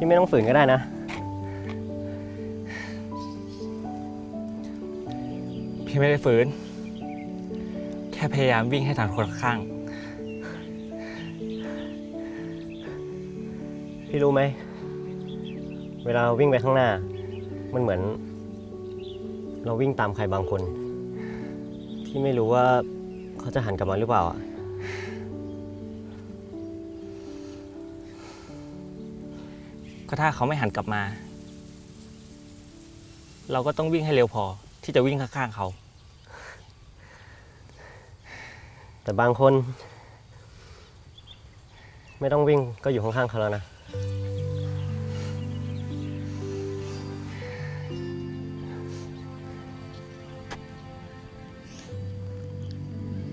พี่ไม่ต้องฝืนก็ได้นะ พี่ไม่ได้ฝืน แค่พยายามวิ่งให้ทันคนข้าง พี่รู้ไหม เวลาเราวิ่งไปข้างหน้า มันเหมือน เราวิ่งตามใครบางคน ที่ไม่รู้ว่าเขาจะหันกลับมาหรือเปล่าอะ ก็ถ้าเขาไม่หันกลับมา เราก็ต้องวิ่งให้เร็วพอที่จะวิ่งข้างๆเขา แต่บางคน ไม่ต้องวิ่งก็อยู่ข้างๆเขาแล้วนะ